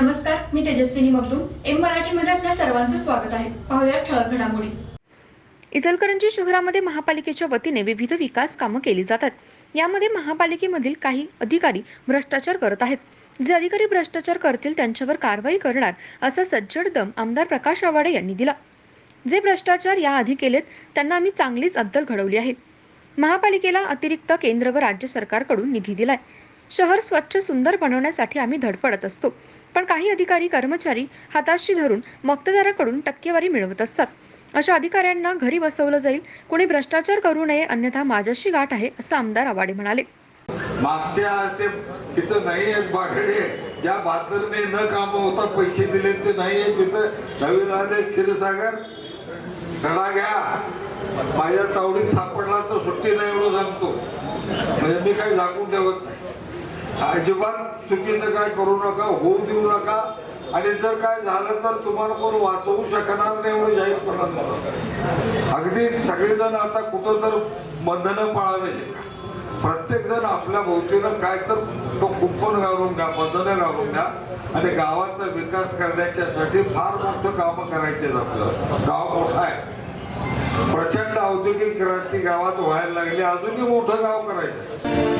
नमस्कार मी तेजस्विनी मगदूम. एम मराठीमध्ये आपल्या सर्वांचं स्वागत आहे. पाहूया ठळक घडामोडी. इचलकरंजी शहरामध्ये महापालिकेच्या वतीने विविध विकास कामं केली जातात. यामध्ये महापालिकेमधील काही अधिकारी भ्रष्टाचार करत आहेत. जे अधिकारी भ्रष्टाचार करतील त्यांच्यावर कारवाई करणार असा सज्जड दम आमदार प्रकाश आवाडे यांनी दिला. जे भ्रष्टाचार याआधी केलेत त्यांना आम्ही चांगलीच अद्दल घडवली आहे. महापालिकेला अतिरिक्त केंद्र व राज्य सरकारकडून निधी दिलाय. शहर स्वच्छ सुंदर बनवण्यासाठी आम्ही धडपडत असतो. पण काही अधिकारी कर्मचारी हाताशी धरून मक्तदाराकडून टक्केवारी मिळवत असतात. अशा अधिकाऱ्यांना घरी बसवलं जाईल. कोणी भ्रष्टाचार करू नये अन्यथा माझ्याशी गाठ आहे असं आमदार आवाडे म्हणाले. मागच्या ते तिथं नाही आहेत बागडे ज्या बातरने न काम होता पैसे दिले ते नाही आहे तिथं. नवीन आले क्षीरसागर धडा घ्या. माझ्या तावडीत सापडला तर सुट्टी नाही एवढं सांगतो. म्हणजे मी काही झाकून ठेवत नाही. अजिबात चुकीचं काय करू नका होऊ देऊ नका. आणि जर काय झालं तर तुम्हाला कोण वाचवू शकणार नाही एवढं जाहीर करणार अगदी सगळेजण आता कुठं तर बंधनं पाळावे शिका प्रत्येक जण आपल्या भोवतीनं काय तर तो कुंपण घालून घ्या बंधनं घालून घ्या. आणि गावाचा विकास करण्याच्यासाठी फार मोठं कामं करायचे आपलं. गाव मोठं आहे. प्रचंड औद्योगिक क्रांती गावात व्हायला लागली. अजूनही मोठं गाव करायचं